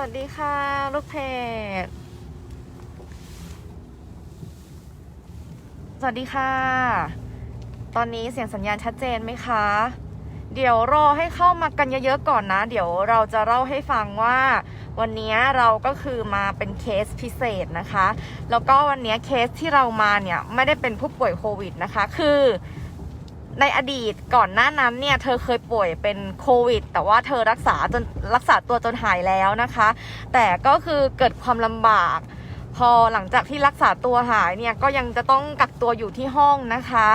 วัสดีค่ะ ลูกเพจ สวัสดีค่ะ ตอนนี้เสียงสัญญาณชัดเจนไหมคะ เดี๋ยวรอให้เข้ามากันเยอะๆก่อนนะ เดี๋ยวเราจะเล่าให้ฟังว่าวันนี้เราก็คือมาเป็นเคสพิเศษนะคะ แล้วก็วันนี้เคสที่เรามาเนี่ย ไม่ได้เป็นผู้ป่วยโควิดนะคะ คือ ในอดีตก่อนหน้านั้นเนี่ยเธอเคยป่วยเป็นโควิด แต่ว่าเธอรักษาจนรักษาตัวจนหายแล้วนะคะ แต่ก็คือเกิดความลำบาก พอหลังจากที่รักษาตัวหายเนี่ยก็ยังจะต้องกักตัวอยู่ที่ห้องนะคะ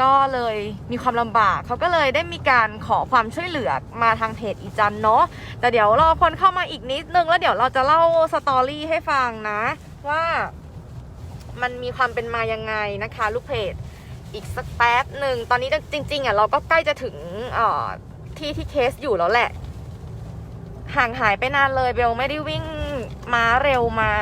ก็เลยมีความลำบากเขาก็เลยได้มีการขอความช่วยเหลือมาทางเพจอีจันเนาะแต่เดี๋ยวรอคนเข้ามาอีกนิดนึงแล้วเดี๋ยวเราจะเล่าสตอรี่ให้ฟังนะ ว่ามันมีความเป็นมายังไงนะคะ ลูกเพจ อีกสักแป๊บหนึ่งตอนนี้จริง ๆอะเราก็ใกล้จะถึงที่ที่เคสอยู่แล้วแหละ ห่างหายไปนานเลยเบลไม่ได้วิ่งม้าเร็วมา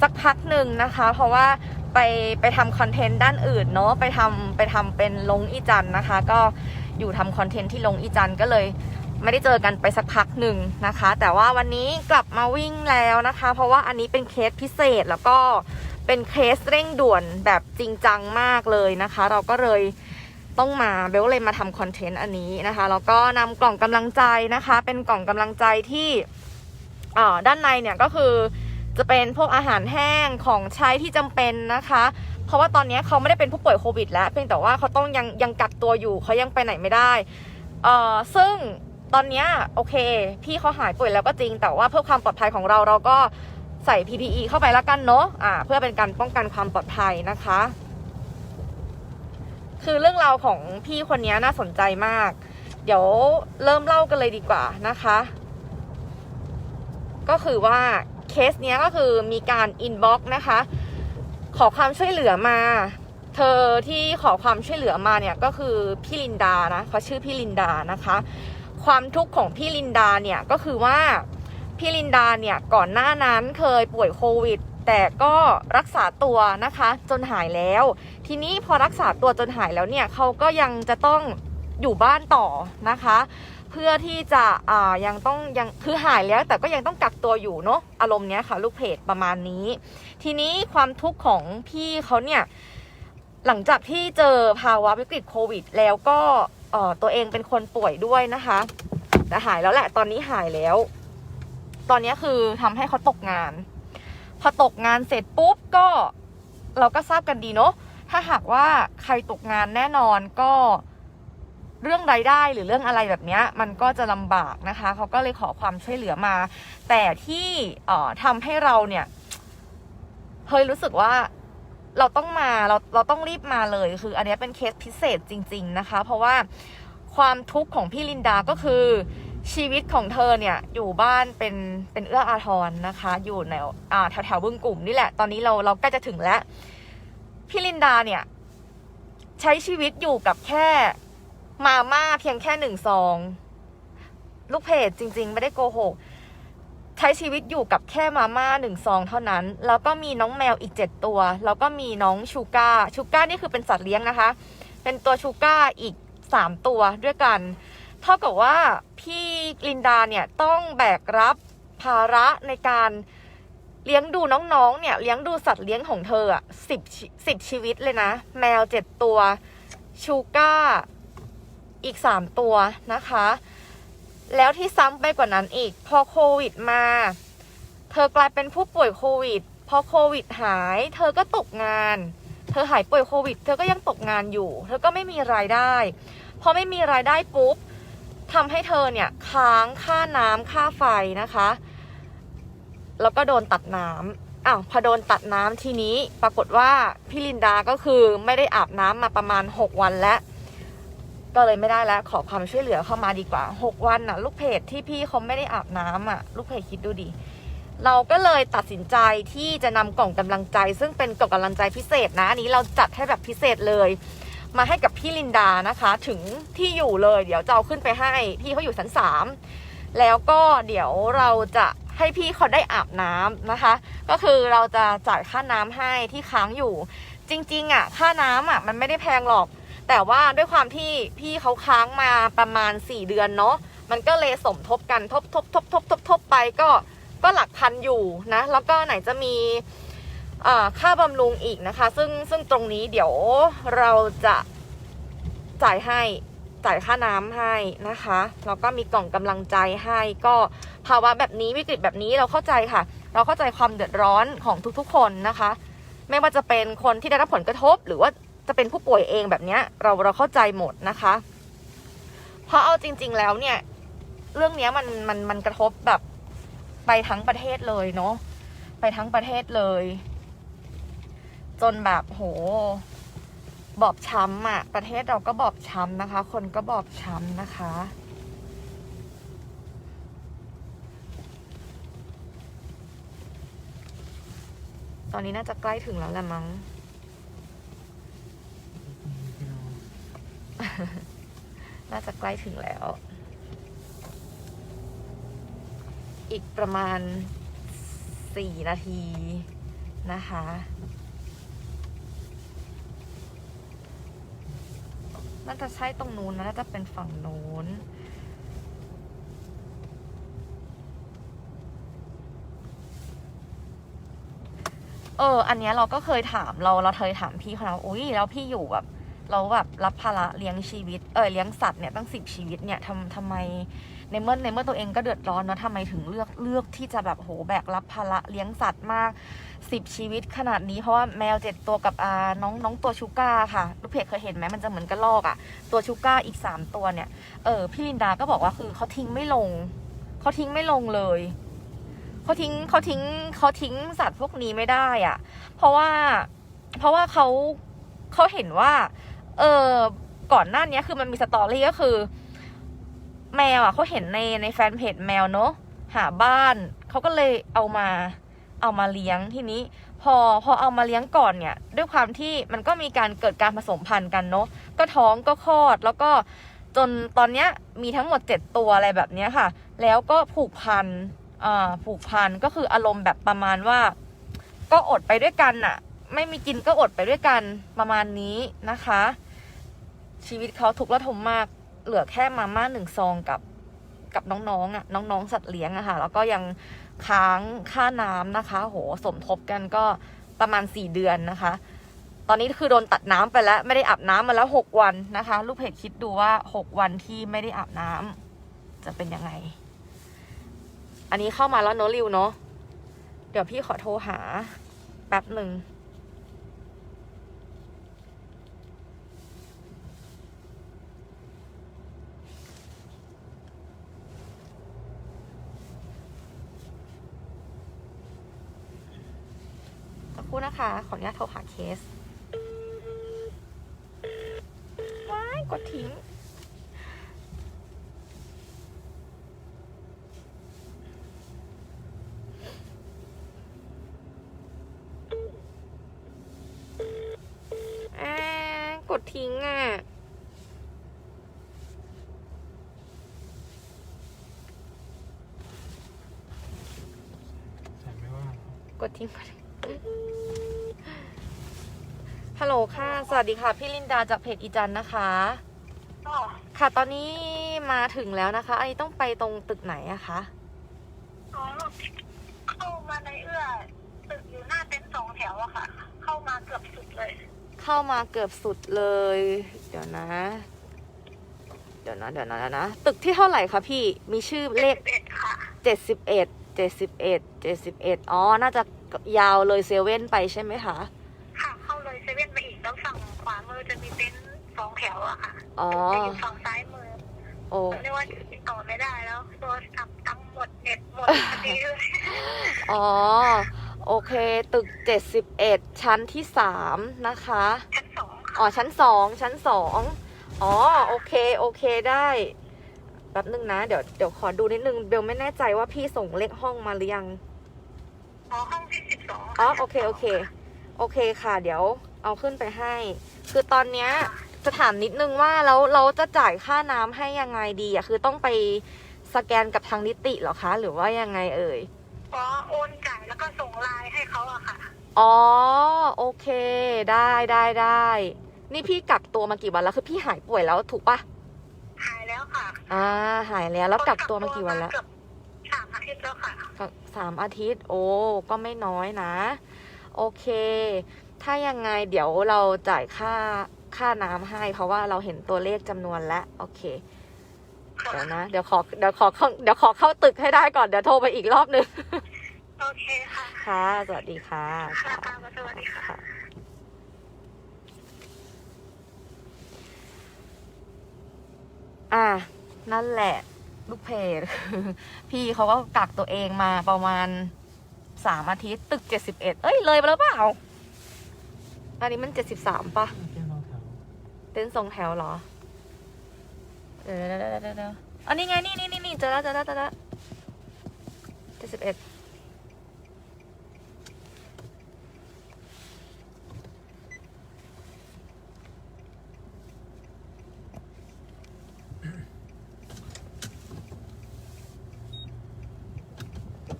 สักพักหนึ่งนะคะ เพราะว่าไปไปทำคอนเทนต์ด้านอื่นเนาะไปทำไปทำเป็นลงอีจันนะคะ ก็อยู่ทำคอนเทนต์ที่ลงอีจันก็เลยไม่ได้เจอกันไปสักพักหนึ่งนะคะ แต่ว่าวันนี้กลับมาวิ่งแล้วนะคะ เพราะว่าอันนี้เป็นเคสพิเศษแล้วก็ เป็นเคสเร่งด่วนแบบจริงจังมากเลยนะคะ เราก็เลยต้องมาเบลเลยมาทำคอนเทนต์อันนี้นะคะแล้วก็นำกล่องกำลังใจนะคะ เป็นกล่องกำลังใจที่อ่าด้านในเนี่ยก็คือจะเป็นพวกอาหารแห้งของใช้ที่จำเป็นนะคะ เพราะว่าตอนนี้เขาไม่ได้เป็นผู้ป่วยโควิด แล้วเพียงแต่ว่าเขาต้องยังยังกักตัวอยู่เขายังไปไหนไม่ได้เอ่อซึ่งตอนเนี้ยโอเค พี่เขาหายป่วยแล้วก็จริง แต่ว่าเพื่อความปลอดภัยของเราเราก็ ใส่ PPE เข้าไปแล้วกันเนาะอ่า เพื่อเป็นการป้องกันความปลอดภัยนะคะ คือเรื่องราวของพี่คนนี้น่าสนใจมาก เดี๋ยวเริ่มเล่ากันเลยดีกว่านะคะ ก็คือว่าเคสเนี้ยก็คือมีการอินบ็อกนะคะ ขอความช่วยเหลือมา เธอที่ขอความช่วยเหลือมาเนี่ยก็คือพี่ลินดานะเขาชื่อพี่ลินดานะคะ ความทุกข์ของพี่ลินดาเนี่ยก็คือว่า พี่ลินดาเนี่ยก่อนหน้านั้นเคยป่วยโควิด แต่ก็รักษาตัวนะคะจนหายแล้ว ทีนี้พอรักษาตัวจนหายแล้วเนี่ยเขาก็ยังจะต้องอยู่บ้านต่อนะคะ เพื่อที่จะอ่ายังต้องยังคือหายแล้วแต่ก็ยังต้องกักตัวอยู่เนาะอารมณ์เนี้ยค่ะ ลูกเพจประมาณนี้ ทีนี้ความทุกข์ของพี่เขาเนี่ยหลังจากที่เจอภาวะวิกฤตโควิด แล้วก็เอ่อตัวเองเป็นคนป่วยด้วยนะคะ แต่หายแล้วแหละตอนนี้หายแล้ว ตอนนี้คือทำให้เขาตกงาน พอตกงานเสร็จปุ๊บก็เราก็ทราบกันดีเนาะถ้าหากว่าใครตกงานแน่นอนก็เรื่องรายได้หรือเรื่องอะไรแบบนี้มันก็จะลำบากนะคะ เขาก็เลยขอความช่วยเหลือมา แต่ที่เอ่อทำให้เราเนี่ยเฮ้ยรู้สึกว่าเราต้องมาเราเราต้องรีบมาเลยคือ อันนี้เป็นเคสพิเศษจริง ๆนะคะ เพราะว่าความทุกข์ของพี่ลินดาก็คือ ชีวิตของเธอเนี่ยอยู่บ้านเป็นเป็นเอื้ออาทรนะคะ อยู่ในแถวแถวบึงกลุ่มนี่แหละ ตอนนี้เราเราใกล้จะถึงแล้วพี่ลินดาเนี่ย ใช้ชีวิตอยู่กับแค่มาม่าเพียงแค่หนึ่งซอง ลูกเพจจริง ๆ ไม่ได้โกหกใช้ชีวิตอยู่กับแค่มาม่าหนึ่งซองเท่านั้น แล้วก็มีน้องแมวอีกเจ็ดตัว แล้วก็มีน้องชูก้าชูก้านี่คือเป็นสัตว์เลี้ยงนะคะ เป็นตัวชูก้าอีกสามตัวด้วยกัน เท่ากับว่าพี่ลินดาเนี่ยต้องแบกรับภาระในการเลี้ยงดูน้องๆ เนี่ยเลี้ยงดูสัตว์เลี้ยงของเธออะสิบสิบชีวิตเลยนะ แมวเจ็ดตัว ชูก้า อีกสามตัวนะคะ แล้วที่ซ้ำไปกว่านั้นอีก พอโควิดมา เธอกลายเป็นผู้ป่วยโควิด พอโควิดหาย เธอก็ตกงาน เธอหายป่วยโควิด เธอก็ยังตกงานอยู่ เธอก็ไม่มีรายได้ พอไม่มีรายได้ปุ๊บ ทำให้เธอเนี่ยค้างค่าน้ำค่าไฟนะคะ แล้วก็โดนตัดน้ำอ้าวพอโดนตัดน้ำทีนี้ปรากฏว่าพี่ลินดาก็คือไม่ได้อาบน้ำมาประมาณ 6 วันแล้ว ก็เลยไม่ได้แล้วขอความช่วยเหลือเข้ามาดีกว่า 6 วันน่ะ ลูกเพจที่พี่เขาไม่ได้อาบน้ำอะ ลูกเพจคิดดูดิเราก็เลยตัดสินใจที่จะนำกล่องกำลังใจ ซึ่งเป็นกล่องกำลังใจพิเศษนะอันนี้เราจัดให้แบบพิเศษเลย มาให้กับพี่ลินดานะคะ ถึงที่อยู่เลย เดี๋ยวจะเอาขึ้นไปให้ พี่เขาอยู่ชั้นสามแล้วก็เดี๋ยวเราจะให้พี่เขาได้อาบน้ำนะคะ ก็คือเราจะจ่ายค่าน้ำให้ที่ค้างอยู่ จริงๆอะ ค่าน้ำอะมันไม่ได้แพงหรอก แต่ว่าด้วยความที่พี่เขาค้างมาประมาณ 4 เดือนเนาะมันก็เลยสมทบกันทบทบทบทบทบทบไปก็ก็หลักพันอยู่นะ แล้วก็ไหนจะมี ค่าบำรุงอีกนะคะ ซึ่งซึ่งตรงนี้เดี๋ยวเราจะจ่ายให้จ่ายค่าน้ำให้นะคะ แล้วก็มีกล่องกำลังใจให้ก็ภาวะแบบนี้วิกฤตแบบนี้เราเข้าใจค่ะ เราเข้าใจความเดือดร้อนของทุกๆ คนนะคะ ไม่ว่าจะเป็นคนที่ได้รับผลกระทบ หรือว่าจะเป็นผู้ป่วยเองแบบนี้เราเราเข้าใจหมดนะคะเพราะเอาจริง ๆ แล้วเนี่ย เรื่องนี้มันมันมันกระทบแบบไปทั้งประเทศเลยเนาะไปทั้งประเทศเลย จนแบบโห บอบช้ำอะ่ะประเทศเราก็บอบช้ำนะคะ คนก็บอบช้ำนะคะ ตอนนี้น่าจะใกล้ถึงแล้วแหละมั้ง น่าจะใกล้ถึงแล้ว อีกประมาณสี่นาทีนะคะ น่าจะใช่ตรงนู้นนะน่าจะเป็นฝั่งนู้นเออ อันเนี้ยเราก็เคยถามเราเราเคยถามพี่เขาอุ้ยแล้วพี่อยู่แบบ เราแบบรับภาระเลี้ยงชีวิต เออเลี้ยงสัตว์เนี่ยตั้งสิบชีวิตเนี่ยทำทำไม ในเมื่อในเมื่อตัวเองก็เดือดร้อนเนาะทำไมถึงเลือกเลือกที่จะแบบโหแบกรับภาระเลี้ยงสัตว์มากสิบชีวิตขนาดนี้เพราะว่าแมวเจ็ดตัวกับอาน้องน้องตัวชูก้าค่ะลูกเพจเคยเห็นไหมมันจะเหมือนกระลอกอะ่ะ ตัวชูก้าอีกสามตัวเนี่ยเออพี่ลินดาก็บอกว่าคือเขาทิ้งไม่ลงเขาทิ้งไม่ลงเลยเขาทิ้งเขาทิ้งเขาทิ้งสัตว์พวกนี้ไม่ได้อะ่ะ เพราะว่าเพราะว่าเขาเขาเห็นว่า เออก่อนหน้านี้คือมันมีสตอรี่ก็คือ แมวอะเขาเห็นในในแฟนเพจแมวเนอะหาบ้านเขาก็เลยเอามาเอามาเลี้ยงทีนี้ พอพอเอามาเลี้ยงก่อนเนี่ย ด้วยความที่มันก็มีการเกิดการผสมพันธุ์กันเนอะก็ท้องก็คลอดแล้วก็จนตอนเนี้ยมีทั้งหมดเจ็ดตัวอะไรแบบเนี้ยค่ะ แล้วก็ผูกพันอ่าผูกพันก็คืออารมณ์แบบประมาณว่า ก็อดไปด้วยกันน่ะไม่มีกินก็อดไปด้วยกันประมาณนี้นะคะ ชีวิตเขาทุกข์ระทมมาก เหลือแค่มาม่าหนึ่งซองกับกับน้องๆอะน้องๆสัตว์เลี้ยงอะค่ะ แล้วก็ยังค้างค่าน้ำนะคะ โหสมทบกันก็ประมาณสี่เดือนนะคะ ตอนนี้คือโดนตัดน้ำไปแล้ว ไม่ได้อาบน้ำมาแล้วหกวันนะคะ ลูกเพจคิดดูว่าหกวันที่ไม่ได้อาบน้ำจะเป็นยังไง อันนี้เข้ามาแล้วเนริวเนาะเดี๋ยวพี่ขอโทรหาแป๊บหนึ่ง ครู่นะคะ ขออนุญาตโทรหาเคส ว้ายกดทิ้ง อ่ากดทิ้งอะ ใส่ไม่ว่ากดทิ้งกดทิ้งฮัลโหลค่ะ สวัสดีค่ะ พี่ลินดาจากเพจอีจันนะคะอ๋อค่ะตอนนี้มาถึงแล้วนะคะ อันนี้ต้องไปตรงตึกไหนอะคะอ๋อเข้ามาในเอื้อตึกอยู่หน้าเต็นท์สองแถวอะค่ะ เข้ามาเกือบสุดเลย เข้ามาเกือบสุดเลย เดี๋ยวนะ เดี๋ยวนะเดี๋ยวนะเดี๋ยวนะ ตึกที่เท่าไหร่คะพี่มีชื่อเลขเอ็ดค่ะ เจ็ดสิบเอ็ดเจ็ดสิบเอ็ดเจ็ดสิบเอ็ดอ๋อน่าจะยาวเลยเซเว่นไปใช่ไหมคะ จะมีเต็นท์สองแถวอะค่ะอ๋อ จะอยู่ฝั่งซ้ายมือโอ้เรียกว่าติดต่อไม่ได้แล้วโทรศัพท์ทั้งหมดเน็ตหมดพอดีเลยอ๋อ โอเค ตึกเจ็ดสิบเอ็ดชั้นที่สามนะคะ ชั้นสองค่ะอ๋อ ชั้นสองชั้นสองอ๋อ โอเค โอเคได้แป๊บนึงนะ เดี๋ยว เดี๋ยวขอดูนิดนึง เบลไม่แน่ใจว่าพี่ส่งเลขห้องมาหรือยัง อ๋อห้องที่สิบสองอ๋อ โอเค โอเค โอเคค่ะ เดี๋ยวเอาขึ้นไปให้ คือตอนเนี้ยจะถามนิดนึงว่าแล้วเราจะจ่ายค่าน้ำให้ยังไงดีอะคือต้องไปสแกนกับทางนิติเหรอคะ หรือว่ายังไงเอ่ยอ๋อโอนจ่ายแล้วก็ส่งไลน์ให้เขาอะค่ะ อ๋อโอเค ได้ได้ได้นี่พี่กักตัวมากี่วันแล้วคือพี่หายป่วยแล้วถูกปะหายแล้วค่ะ อ่า หายแล้วแล้วกักตัวมากี่วันแล้วเกือบสามอาทิตย์ย์แล้วค่ะก็สามอาทิตย์ โอ้ก็ไม่น้อยนะ โอเค ถ้ายังไงเดี๋ยวเราจ่ายค่าค่าน้ำให้ เพราะว่าเราเห็นตัวเลขจำนวนแล้วโอเคค่ะเดี๋ยวนะเดี๋ยวขอเดี๋ยวขอเข้าเดี๋ยวขอเข้าตึกให้ได้ก่อนเดี๋ยวโทรไปอีกรอบหนึ่งโอเคค่ะ ค่ะ สวัสดีค่ะค่ะตามมาสวัสดีค่ะค่ะ อะ นั่นแหละ ลูกเพจพี่เขาก็กักตัวเองมาประมาณสามอาทิตย์ตึกเจ็ดสิบเอ็ดเอ้ยเลยไปแล้วเปล่า อันนี้มันเจ็ดสิบสามปะเจ้าน้องแถวเต้นทรงแถวเหรอเดี๋ยวเดี๋ยวเดี๋ยวเดี๋ยวเดี๋ยวอันนี้ไง นี่นี่นี่นี่เจอแล้วเจอแล้วเจอแล้วเจ็ดสิบเอ็ด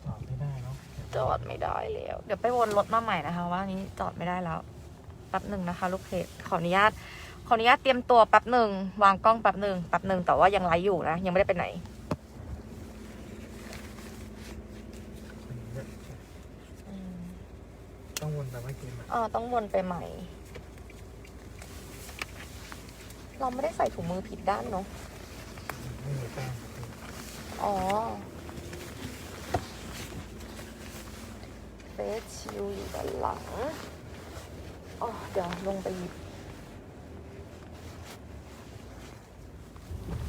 ตอบไม่ได้เนาะจอดไม่ได้แล้ว เดี๋ยวไปวนรถมาใหม่นะคะว่านี้จอดไม่ได้แล้ว แป๊บหนึ่งนะคะ ลูกเพจขออนุญาตขออนุญาตเตรียมตัวแป๊บหนึ่งวางกล้องแป๊บหนึ่งแป๊บหนึ่งแต่ว่ายังไลฟ์อยู่นะยังไม่ได้ไปไหน ต้องวนแบบเมื่อกี้มาเออต้องวนไปใหม่ เราไม่ได้ใส่ถุงมือผิดด้านเนาะไม่มีแป้งอ๋อเฟสชิลอยู่ด้านหลัง อ๋อเดี๋ยวลงไปหยิบ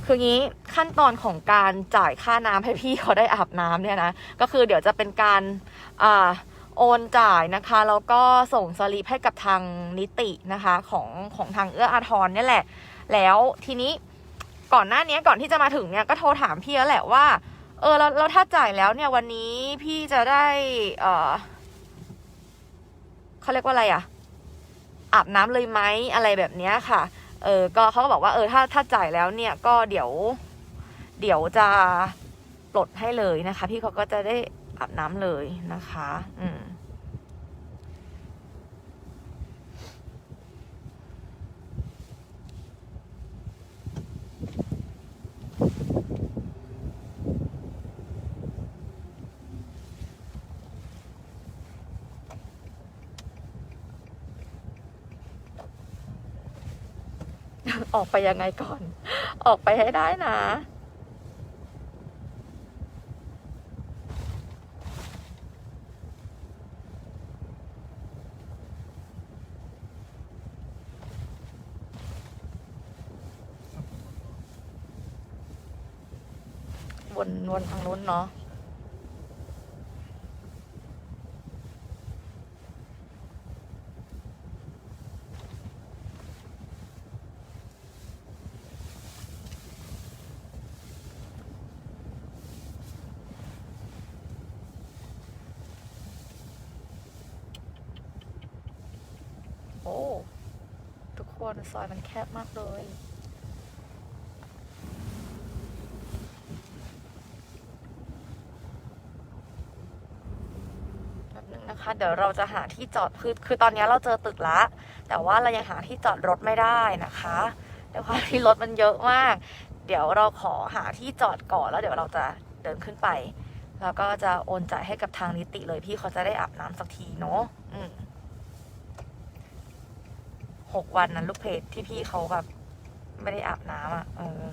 คืองี้ขั้นตอนของการจ่ายค่าน้ำให้พี่เขาได้อาบน้ำเนี่ยนะก็คือเดี๋ยวจะเป็นการอ่าโอนจ่ายนะคะแล้วก็ส่งสลิปให้กับทางนิตินะคะของของทางเอื้ออาทรเนี่ยแหละ แล้วทีนี้ก่อนหน้านี้ก่อนที่จะมาถึงเนี่ยก็โทรถามพี่แล้วแหละว่า เออแล้วแล้วถ้าจ่ายแล้วเนี่ยวันนี้พี่จะได้ เออเขาเรียกว่าอะไรอะ อาบน้ำเลยไหมอะไรแบบนี้ค่ะ เออก็เขาก็บอกว่าเออถ้าถ้าจ่ายแล้วเนี่ยก็เดี๋ยว เดี๋ยวจะปลดให้เลยนะคะ พี่เขาก็จะได้อาบน้ำเลยนะคะ อืม ออกไปยังไงก่อน ออกไปให้ได้นะวนวนทางนู้นเนาะ โอ้ ทุก คนซอยมันแคบมากเลยแป๊บนึงนะคะ เดี๋ยวเราจะหาที่จอดคือคือตอนนี้เราเจอตึกละ แต่ว่าเรายังหาที่จอดรถไม่ได้นะคะด้วยความที่รถมันเยอะมาก เดี๋ยวเราขอหาที่จอดก่อนแล้วเดี๋ยวเราจะเดินขึ้นไป แล้วก็จะโอนจ่ายให้กับทางนิติเลยพี่เขาจะได้อาบน้ำสักทีเนาะอืม หกวันนั้นลูกเพจที่พี่เขาแบบ ไม่ได้อาบน้ำอะเออ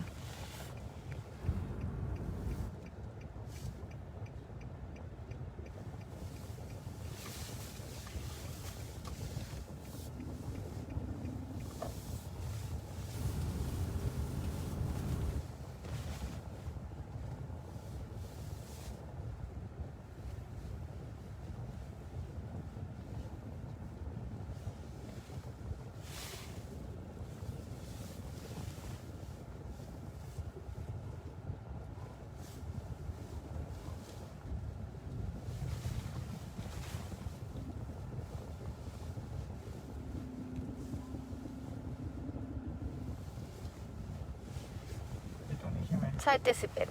ช่เจ็ดสิบเอ็ด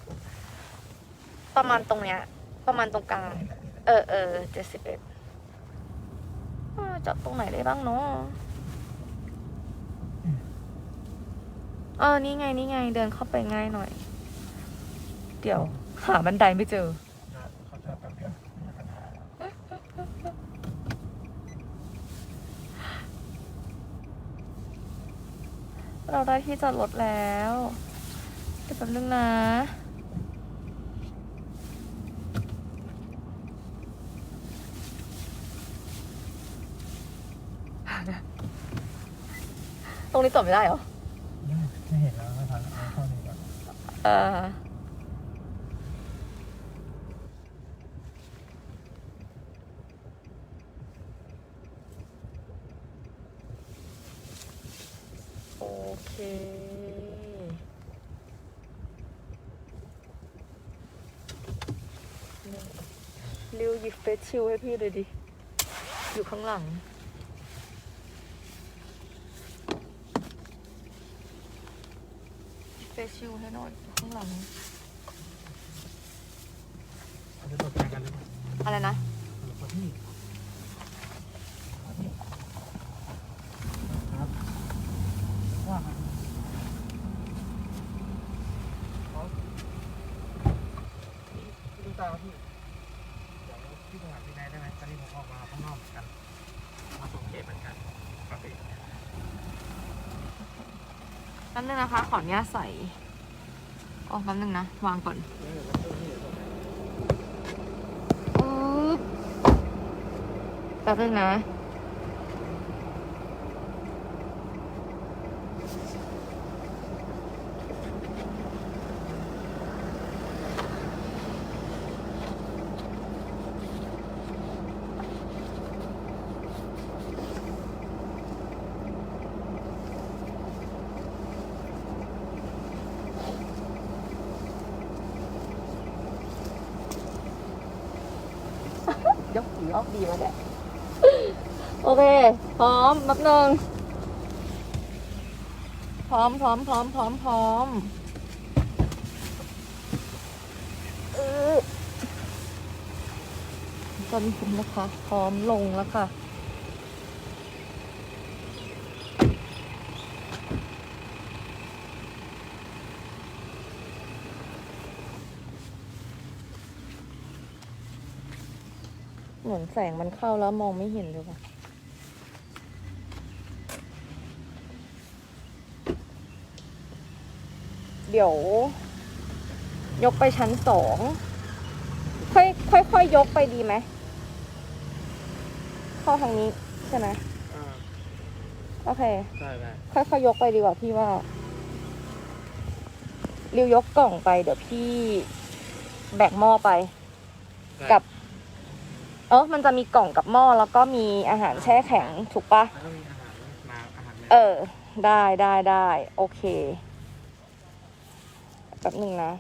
ประมาณตรงเนี้ย ประมาณตรงกลาง เออเออเจ็ดสิบเอ็ดจอดตรงไหนได้บ้างเนาะเออ นี่ไง นี่ไง เดินเข้าไปง่ายหน่อย เดี๋ยว หาบันไดไม่เจอ เราได้ที่จอดรถแล้ว แป๊บนึงนะ ตรงนี้จอดไม่ได้เหรอ ไม่เห็นแล้วไม่ทันเอาเข้านี่ก่อน เออโอเค ริวห ยิบเฟซชิลให้พี่เลยดิ อยู่ข้างหลัง เฟซชิลให้หน่อยอยู่ข้างหลัง เราจะตกใจกันหรือเปล่าอะไรนะหรือเปล่าพี่ครับว่าครับเขาพี่ดูตาครับพี่ เดี๋ยวพี่โทรหาพี่นายได้ไหมตอนนี้ผมออกมาข้างนอกเหมือนกัน มาส่งเกตเหมือนกันปกติ แป๊บนึ งนะคะ ขออนุญาตใส่อ๋อแป๊บนึงนะ วางก่อนแป๊บนึงนะ ยกผีออกดีมาเนี่ยโอเค พร้อมแป๊บนึงพร้อมพร้อมพร้อมพร้อมพร้อมเออตอนนี้นะคะ พร้อมลงแล้วค่ะ มือนแสงมันเข้าแล้วมองไม่เห็นเลยว่ะเดี๋ยว ยกไปชั้นสองค่อยค่อยค่อยยกไปดีไหมเข้าทางนี้ใช่ไหมอ่าโอเค ได้ได้ค่อยๆยกไปดีกว่าพี่ว่าริวยกกล่องไป เดี๋ยวพี่แบกหม้อไปกับ เออมันจะมีกล่องกับหม้อแล้วก็มีอาหารแช่แข็งถูกปะแล้วก็มีอาหารมาอาหารแมวเออ ได้ได้ได้โอเคแป๊บหนึ่งนะ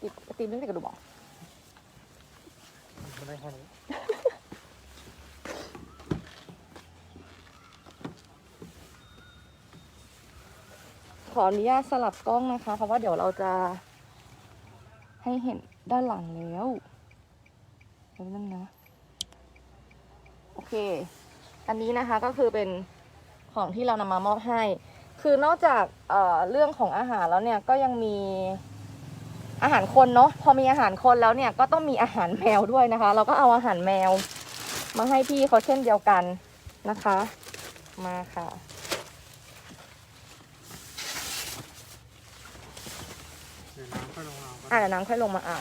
ตีตีไม่ได้กระดูกหรอไม่ได้แค่นี้ขออนุญาตสลับกล้องนะคะ เพราะว่าเดี๋ยวเราจะให้เห็น ด้านหลังแล้วแป๊บนึงนะ โอเค อันนี้นะคะก็คือเป็นของที่เรานำมามอบให้ คือนอกจากเเรื่องของอาหารแล้วเนี่ยก็ยังมีอาหารคนเนาะ พอมีอาหารคนแล้วเนี่ยก็ต้องมีอาหารแมวด้วยนะคะ เราก็เอาอาหารแมว มาให้พี่เขาเช่นเดียวกันนะคะ มาค่ะ เดี๋ยวน้ำก็ลงเอาก็อะเดี๋ยวน้ำค่อยลงมาเอา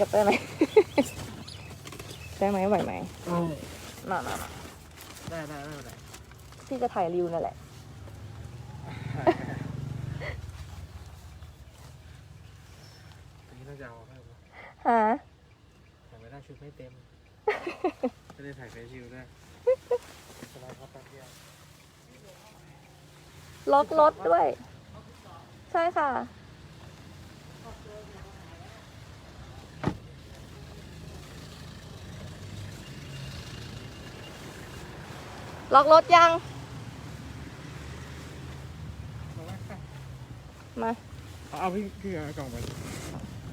ยกได้ไหม ได้ไหมไหวไหมได้มามามาได้ได้ไม่เป็นไรพี่จะถ่ายริวนั่นแหละ อันนี้ต้องจะเอาให้ผมฮะ แต่ไม่ได้ชุดไม่เต็ม ไม่ได้ถ่ายเฟซชิลด้วยสบายครับแป๊บเดียวล็อกรถด้วย ใช่ค่ะ ล็อกรถยังมาแล้วค่ะมาเอาเอาพี่พี่เอากล่องไป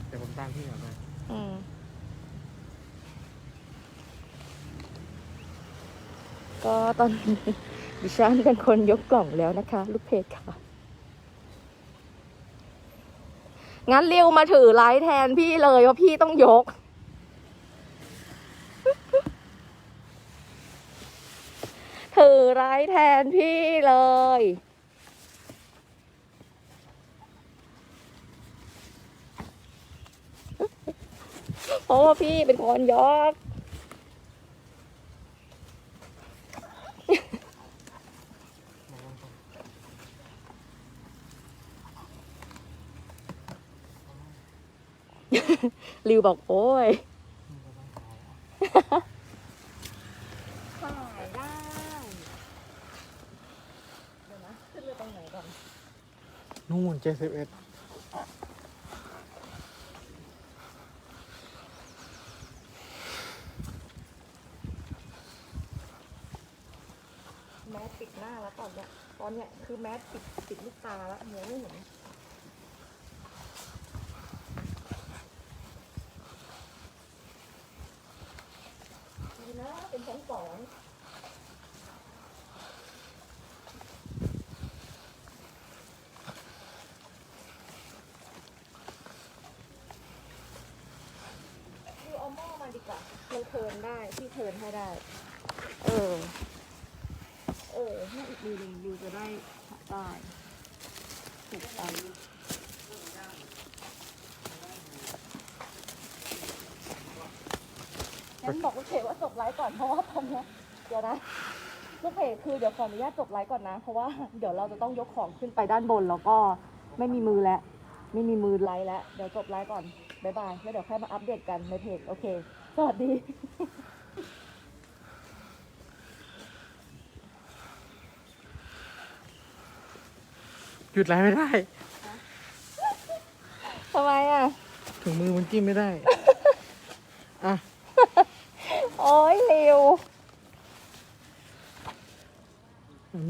เดี๋ยวผมตามพี่ก่อนเลยอืม ก็ตอนนี้ดิฉันเป็นคนยกกล่องแล้วนะคะ ลูกเพจค่ะ งั้นเรียวมาถือไลท์แทนพี่เลยว่าพี่ต้องยกือไร้แทนพี่เลย เพราะว่าพี่เป็นคนยอกริวบอกโอ้ย ถ่ายได้ เดี๋ยวนะ ขึ้นไปตรงไหนก่อน นู่นเจ็ดสิบเอ็ดแมสปิดหน้าแล้วตอนเนี้ยตอนเนี้ยคือแมสปิดปิดลูกตาแล้วมองไม่เห็นดีนะ เป็นชั้นสองดูเอาหม้อมา ดีกว่าเทิร์นได้พี่เทิร์นให้ได้ เออ เออถ้อีกมือหนึ่งยูจะได้ได้ถูกต้องงั้นบอกลูกเพจว่าจบไลฟ์ก่อนเพราะว่าตอนเนี้ยเดี๋ยวนะลูกเพจคือเดี๋ยวขออนุญาตจบไลฟ์ก่อนนะ เพราะว่าเดี๋ยวเราจะต้องยกของขึ้นไปด้านบนแล้วก็ไม่มีมือแล้ว ไม่มีมือไลฟ์แล้ว เดี๋ยวจบไลฟ์ก่อน บ๊ายบาย แล้วเดี๋ยวค่อยมาอัปเดตกันในเพจ โอเค สวัสดี หยุดไล่ไม่ได้ ทำไมอะถุงมือมันจิ้มไม่ได้ อะ โอ้ยเลวมือ